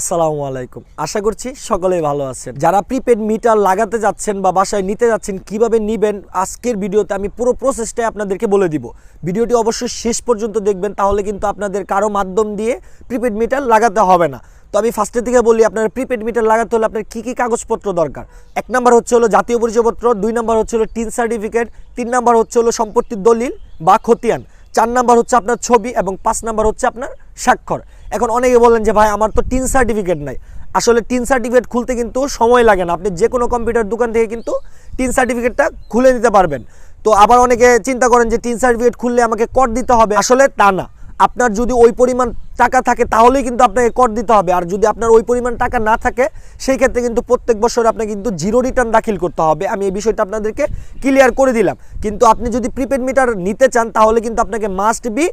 আসসালামু আলাইকুম। আশা করছি সকলেই ভালো আছেন। যারা প্রিপেড মিটার লাগাতে যাচ্ছেন বা বাসায় নিতে যাচ্ছেন, কীভাবে নিবেন, আজকের ভিডিওতে আমি পুরো প্রসেসটাই আপনাদেরকে বলে দিব। ভিডিওটি অবশ্যই শেষ পর্যন্ত দেখবেন, তাহলে কিন্তু আপনাদের কারও মাধ্যম দিয়ে প্রিপেড মিটার লাগাতে হবে না। তো আমি ফার্স্টের দিকে বলি, আপনার প্রিপেড মিটার লাগাতে হলে আপনার কী কী কাগজপত্র দরকার? এক নাম্বার হচ্ছে হলো জাতীয় পরিচয়পত্র, দুই নাম্বার হচ্ছে হলো টিন সার্টিফিকেট তিন নাম্বার হচ্ছে হলো সম্পত্তির দলিল বা খতিয়ান। চার নাম্বার হচ্ছে আপনার ছবি এবং পাঁচ নাম্বার হচ্ছে আপনার স্বাক্ষর। এখন অনেকে বলেন যে, ভাই, আমার তো টিন সার্টিফিকেট নাই। আসলে টিন সার্টিফিকেট খুলতে কিন্তু সময় লাগে না। আপনি যে কোনো কম্পিউটার দোকান থেকে কিন্তু টিন সার্টিফিকেটটা খুলে নিতে পারবেন। তো আবার অনেকে চিন্তা করেন যে, টিন সার্টিফিকেট খুললে আমাকে কর দিতে হবে। আসলে তা না। আপনার যদি ওই পরিমাণ টাকা থাকে, তাহলেই কিন্তু আপনাকে কর দিতে হবে। আর যদি আপনার ওই পরিমাণ টাকা না থাকে, সেই ক্ষেত্রে কিন্তু প্রত্যেক বছর আপনাকে কিন্তু জিরো রিটার্ন দাখিল করতে হবে। আমি এই বিষয়টা আপনাদেরকে ক্লিয়ার করে দিলাম। কিন্তু আপনি যদি প্রিপেড মিটার নিতে চান, তাহলে কিন্তু আপনাকে মাস্ট বি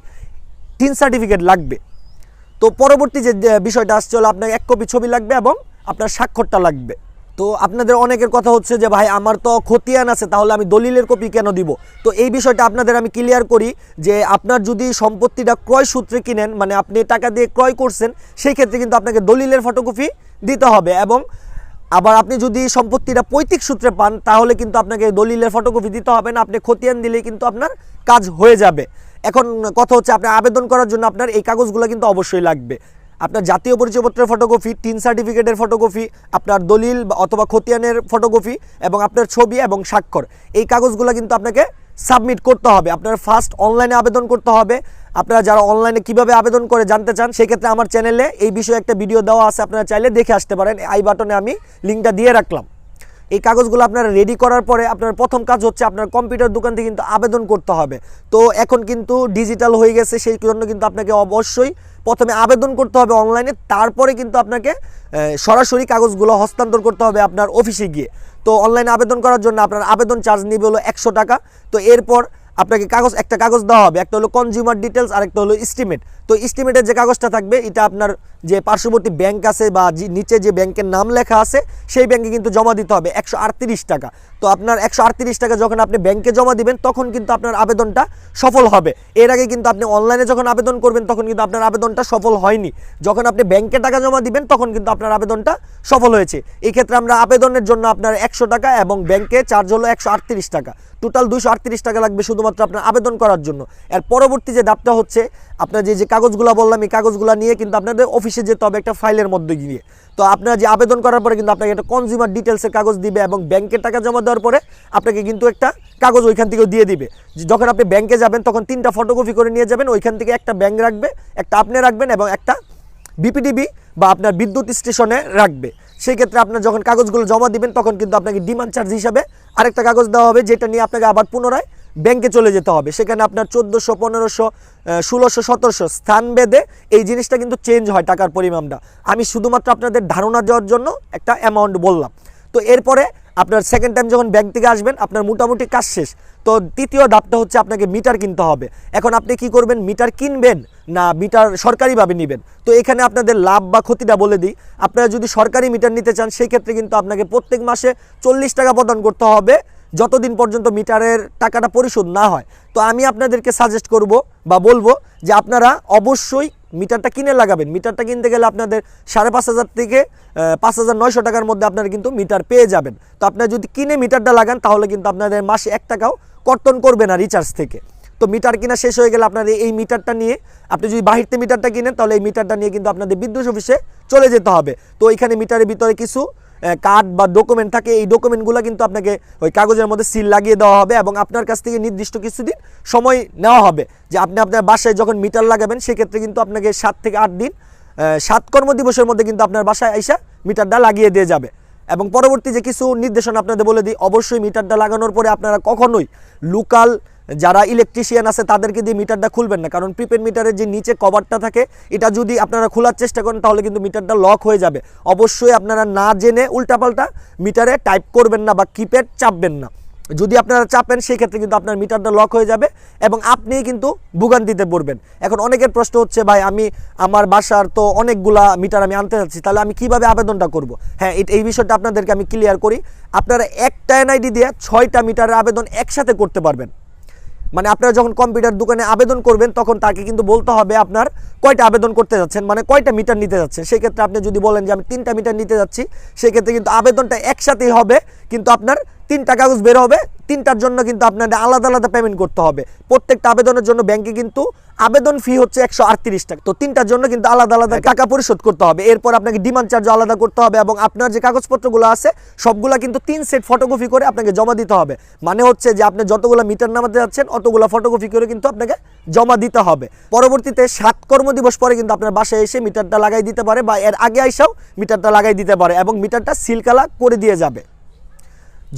টিন সার্টিফিকেট লাগবে। তো পরবর্তী যে যে বিষয়টা আসছে, হলো আপনার এক কপি ছবি লাগবে এবং আপনার স্বাক্ষরটা লাগবে। তো আপনাদের অনেকের কথা হচ্ছে যে, ভাই, আমার তো খতিয়ান আছে, তাহলে আমি দলিলের কপি কেন দিব? তো এই বিষয়টা আপনাদের আমি ক্লিয়ার করি যে, আপনার যদি সম্পত্তিটা ক্রয় সূত্রে কিনেন মানে আপনি টাকা দিয়ে ক্রয় করছেন, সেই ক্ষেত্রে কিন্তু আপনাকে দলিলের ফটোকপি দিতে হবে এবং আবার আপনি যদি সম্পত্তিটা পৈতৃক সূত্রে পান, তাহলে কিন্তু আপনাকে দলিলের ফটোকপি দিতে হবে না, আপনি খতিয়ান দিলেই কিন্তু আপনার কাজ হয়ে যাবে। এখন কথা হচ্ছে, আপনি আবেদন করার জন্য আপনার এই কাগজগুলো কিন্তু অবশ্যই লাগবে। আপনার জাতীয় পরিচয়পত্রের ফটোকপি টিন সার্টিফিকেটের ফটোকপি আপনার দলিল অথবা খতিয়ানের ফটোকপি এবং আপনার ছবি এবং স্বাক্ষর। এই কাগজগুলো কিন্তু আপনাকে সাবমিট করতে হবে। আপনার ফার্স্ট অনলাইনে আবেদন করতে হবে। আপনারা যারা অনলাইনে কীভাবে আবেদন করে জানতে চান, সেক্ষেত্রে আমার চ্যানেলে এই বিষয়ে একটা ভিডিও দেওয়া আছে। আপনারা চাইলে দেখে আসতে পারেন। আই বাটনে আমি লিঙ্কটা দিয়ে রাখলাম। এই কাগজগুলো আপনারা রেডি করার পরে আপনার প্রথম কাজ হচ্ছে আপনার কম্পিউটার দোকান থেকে কিন্তু আবেদন করতে হবে। তো এখন কিন্তু ডিজিটাল হয়ে গেছে, সেই জন্য কিন্তু আপনাকে অবশ্যই প্রথমে আবেদন করতে হবে অনলাইনে, তারপরে কিন্তু আপনাকে সরাসরি কাগজগুলো হস্তান্তর করতে হবে আপনার অফিসে গিয়ে। তো অনলাইনে আবেদন করার জন্য আপনার আবেদন চার্জ নিবে হলো একশো টাকা। তো এরপর আপনাকে কাগজ, একটা কাগজ দেওয়া হবে। একটা হলো কনজিউমার ডিটেলস আর একটা হলো ইস্টিমেট তো ইস্টিমেটের যে কাগজটা থাকবে, এটা আপনার যে পার্শ্ববর্তী ব্যাংক আছে বা নিচে যে ব্যাংকের নাম লেখা আছে, সেই ব্যাংকে কিন্তু জমা দিতে হবে একশো আটত্রিশ টাকা। তো আপনার একশো আটত্রিশ টাকা যখন আপনি ব্যাংকে জমা দিবেন, তখন কিন্তু আপনার আবেদনটা সফল হবে। এর আগে কিন্তু আপনি অনলাইনে যখন আবেদন করবেন, তখন কিন্তু আপনার আবেদনটা সফল হয়নি। যখন আপনি ব্যাংকে টাকা জমা দিবেন, তখন কিন্তু আপনার আবেদনটা সফল হয়েছে। এক্ষেত্রে আমরা আবেদনের জন্য আপনার একশো টাকা এবং ব্যাংকে চার্জ হলো একশো আটত্রিশ টাকা। টোটাল দুশো আটত্রিশ টাকা লাগবে শুধুমাত্র আপনার আবেদন করার জন্য। এর পরবর্তী যে ধাপটা হচ্ছে, আপনার যে যে কাগজগুলো বললাম, এই কাগজগুলো নিয়ে কিন্তু আপনাদের অফিসে যেতে হবে একটা ফাইলের মধ্যে গিয়ে। তো আপনারা যে আবেদন করার পরে কিন্তু আপনাকে একটা কনজিউমার ডিটেলসের কাগজ দিবে এবং ব্যাংকের টাকা জমা দেওয়ার পরে আপনাকে কিন্তু একটা কাগজ ওইখান থেকেও দিয়ে দিবে। যখন আপনি ব্যাংকে যাবেন, তখন তিনটা ফটোকপি করে নিয়ে যাবেন, ওইখান থেকে একটা ব্যাংক রাখবে, একটা আপনি রাখবেন এবং একটা বিপিডিবি বা আপনার বিদ্যুৎ স্টেশনে রাখবে। সেই ক্ষেত্রে আপনার যখন কাগজগুলো জমা দিবেন, তখন কিন্তু আপনাকে ডিমান্ড চার্জ হিসাবে আরেকটা কাগজ দেওয়া হবে, যেটা নিয়ে আপনাকে আবার পুনরায় ব্যাংকে চলে যেতে হবে। সেখানে আপনার চোদ্দোশো, পনেরোশো ষোলোশো, সতেরোশো স্থান বেঁধে এই জিনিসটা কিন্তু চেঞ্জ হয় টাকার পরিমাণটা। আমি শুধুমাত্র আপনাদের ধারণা দেওয়ার জন্য একটা অ্যামাউন্ট বললাম। তো এরপরে আপনার সেকেন্ড টাইম যখন ব্যাংক থেকে আসবেন, আপনার মোটামুটি কাজ শেষ। তো তৃতীয় ধাপটা হচ্ছে আপনাকে মিটার কিনতে হবে। এখন আপনি কি করবেন? মিটার কিনবেন। না মিটার সরকারিভাবে নেবেন। তো এখানে আপনাদের লাভ বা ক্ষতিটা বলে দিই। আপনারা যদি সরকারি মিটার নিতে চান, সেই ক্ষেত্রে কিন্তু আপনাকে প্রত্যেক মাসে চল্লিশ টাকা প্রদান করতে হবে, যতদিন পর্যন্ত মিটারের টাকাটা পরিশোধ না হয়। তো আমি আপনাদেরকে সাজেস্ট করব বা বলব যে আপনারা অবশ্যই মিটারটা কিনে লাগাবেন। মিটারটা কিনতে গেলে আপনাদের সাড়ে পাঁচ হাজার থেকে পাঁচ হাজার নয়শো টাকার মধ্যে আপনারা কিন্তু মিটার পেয়ে যাবেন। তো আপনারা যদি কিনে মিটারটা লাগান, তাহলে কিন্তু আপনাদের মাসে এক টাকাও কর্তন করবে না রিচার্জ থেকে। তো মিটার কিনা শেষ হয়ে গেলে আপনাদের এই মিটারটা নিয়ে আপনি যদি বাহিরতে মিটারটা কিনেন, তাহলে এই মিটারটা নিয়ে কিন্তু আপনাদের বিদ্যুৎ অফিসে চলে যেতে হবে। তো এখানে মিটারের ভিতরে কিছু কার্ড বা ডকুমেন্ট থাকে, এই ডকুমেন্টগুলো কিন্তু আপনাকে ওই কাগজের মধ্যে সিল লাগিয়ে দেওয়া হবে এবং আপনার কাছ থেকে নির্দিষ্ট কিছুদিন সময় নেওয়া হবে। যে আপনি আপনার বাসায় যখন মিটার লাগাবেন, সেক্ষেত্রে কিন্তু আপনাকে সাত থেকে আট দিন সাত কর্মদিবসের মধ্যে কিন্তু আপনার বাসায় আইসা মিটারটা লাগিয়ে দিয়ে যাবে। এবং পরবর্তী যে কিছু নির্দেশনা আপনাদের বলে দিই, অবশ্যই মিটারটা লাগানোর পরে আপনারা কখনোই লোকাল যারা ইলেকট্রিশিয়ান আছে, তাদেরকে দিয়ে মিটারটা খুলবেন না। কারণ প্রিপেড মিটারের যে নিচে কভারটা থাকে, এটা যদি আপনারা খোলার চেষ্টা করেন, তাহলে কিন্তু মিটারটা লক হয়ে যাবে। অবশ্যই আপনারা না জেনে উল্টাপাল্টা মিটারে টাইপ করবেন না বা কিপ্যাড চাপবেন না। যদি আপনারা চাপেন সেই ক্ষেত্রে কিন্তু আপনার মিটারটা লক হয়ে যাবে এবং আপনিই কিন্তু ভোগান্তিতে পড়বেন। এখন অনেকের প্রশ্ন হচ্ছে, ভাই, আমি, আমার বাসার তো অনেকগুলা মিটার আমি আনতে চাচ্ছি তাহলে আমি কীভাবে আবেদনটা করব? হ্যাঁ এই বিষয়টা আপনাদেরকে আমি ক্লিয়ার করি। আপনারা একটা এনআইডি দিয়ে ছয়টা মিটারের আবেদন একসাথে করতে পারবেন। মানে আপনারা যখন কম্পিউটার দোকানে আবেদন করবেন, তখন তাকে কিন্তু বলতে হবে আপনার কয়টা আবেদন করতে যাচ্ছেন মানে কয়টা মিটার নিতে যাচ্ছেন সেক্ষেত্রে আপনি যদি বলেন যে আমি তিনটা মিটার নিতে যাচ্ছি, সেক্ষেত্রে কিন্তু আবেদনটা একসাথেই হবে, কিন্তু আপনার তিনটা কাগজ বের হবে তিনটার জন্য কিন্তু আপনাদের আলাদা আলাদা পেমেন্ট করতে হবে। প্রত্যেকটা আবেদনের জন্য ব্যাংকে কিন্তু আবেদন ফি হচ্ছে একশো আটত্রিশ টাকা। তো তিনটার জন্য কিন্তু আলাদা আলাদা টাকা পরিশোধ করতে হবে। এরপর আপনাকে ডিমান্ড চার্জ আলাদা করতে হবে এবং আপনার যে কাগজপত্রগুলো আছে সবগুলা কিন্তু তিন সেট ফটোকপি করে আপনাকে জমা দিতে হবে। মানে হচ্ছে যে আপনি যতগুলো মিটার নামাতে যাচ্ছেন অতগুলো ফটোকপি করে কিন্তু আপনাকে জমা দিতে হবে। পরবর্তীতে সাত কর্মদিবস পরে কিন্তু আপনার বাসায় এসে মিটারটা লাগাই দিতে পারে বা এর আগে আইসাও মিটারটা লাগাই দিতে পারে এবং মিটারটা সিলকালা করে দিয়ে যাবে।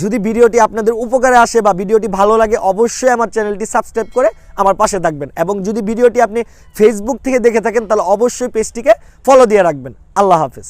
যদি ভিডিওটি আপনাদের উপকারে আসে বা ভিডিওটি ভালো লাগে, অবশ্যই আমার চ্যানেলটি সাবস্ক্রাইব করে আমার পাশে থাকবেন। এবং যদি ভিডিওটি আপনি ফেসবুক থেকে দেখে থাকেন, তাহলে অবশ্যই পেজটিকে ফলো দিয়ে রাখবেন। আল্লাহ হাফেজ।